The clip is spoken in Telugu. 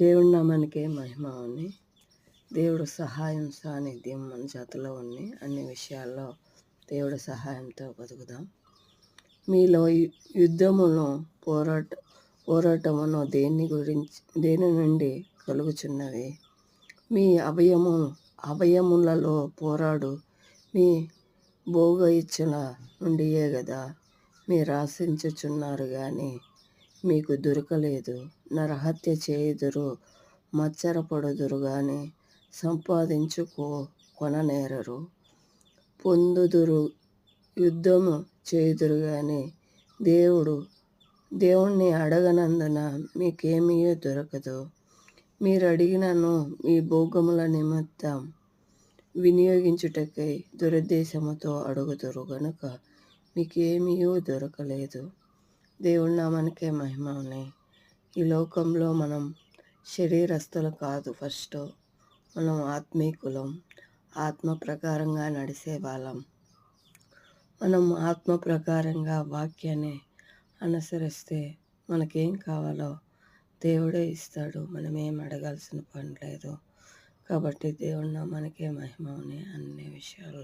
దేవుడి నామానికే మహిమ ఉంది. దేవుడు సహాయం సాన్నిధ్యం మన చేతిలో ఉంది. అన్ని విషయాల్లో దేవుడి సహాయంతో బతుకుదాం. మీలో యు- యుద్ధమును పోరాట పోరాటమును దేని గురించి దేని నుండి కలుగుచున్నవి? మీ అభయము అభయములలో పోరాడు. మీ భోగ ఇచ్చిన నుండియే కదా మీరు ఆశించుచున్నారు కానీ మీకు దొరకలేదు. నరహత్య చేయుదురు మచ్చరపడుదురు కానీ సంపాదించుకో కొననేరరు. పొందుదురు యుద్ధము చేయుదురు కానీ దేవుడు దేవుణ్ణి అడగనందున మీకేమీ దొరకదు. మీరు అడిగినను మీ భోగముల నిమిత్తం వినియోగించుటకై దురుద్దేశముతో అడుగుదురు గనుక మీకేమీ దొరకలేదు. దేవుడి నామానికే మహిమ ఉన్నాయి. ఈ లోకంలో మనం శరీరస్తులు కాదు. ఫస్ట్ మనం ఆత్మీకులం ఆత్మ ప్రకారంగా నడిసే వాళ్ళం. మనం ఆత్మ ప్రకారంగా వాక్యాన్ని అనుసరిస్తే మనకేం కావాలో దేవుడే ఇస్తాడు. మనం ఏం అడగాల్సిన పని లేదు. కాబట్టి దేవుడు మనకే మహిమ ఉన్నాయి అన్ని విషయాల్లో.